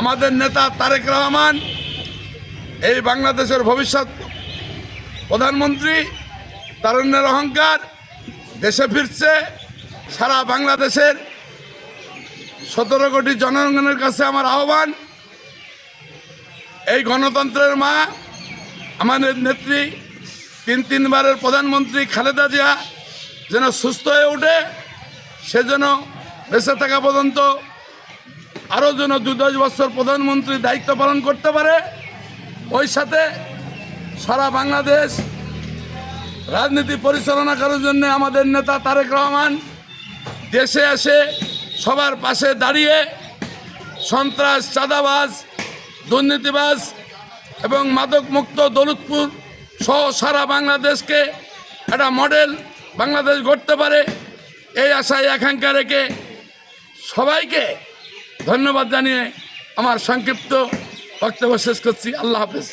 আমাদের নেতা তারেক রহমান, এই বাংলাদেশের ভবিষ্যৎ প্রধানমন্ত্রী তারুণ্যের অহংকার, দেশে ফিরছে, সারা বাংলাদেশের সতেরো কোটি জনগণের কাছে আমার আহ্বান। এই গণতন্ত্রের মা আমাদের নেত্রী, তিন তিনবারের প্রধানমন্ত্রী খালেদা জিয়া যেন সুস্থ হয়ে ওঠে সেজন্য বেঁচে থাকা পর্যন্ত আরও যেন দু দশ বছর প্রধানমন্ত্রী দায়িত্ব পালন করতে পারে, ওই সাথে সারা বাংলাদেশ রাজনীতি পরিচালনা করার জন্য আমাদের নেতা তারেক রহমান দেশে এসে সবার পাশে দাঁড়িয়ে সন্ত্রাস, চাঁদাবাজ, দুর্নীতিবাজ এবং মাদকমুক্ত দৌলতপুর সহ সারা বাংলাদেশকে একটা মডেল বাংলাদেশ গড়তে পারে, এই আশায় আকাঙ্ক্ষা রেখে সবাইকে ধন্যবাদ জানিয়ে আমার সংক্ষিপ্ত বক্তব্য শেষ করছি। আল্লাহ হাফেজ।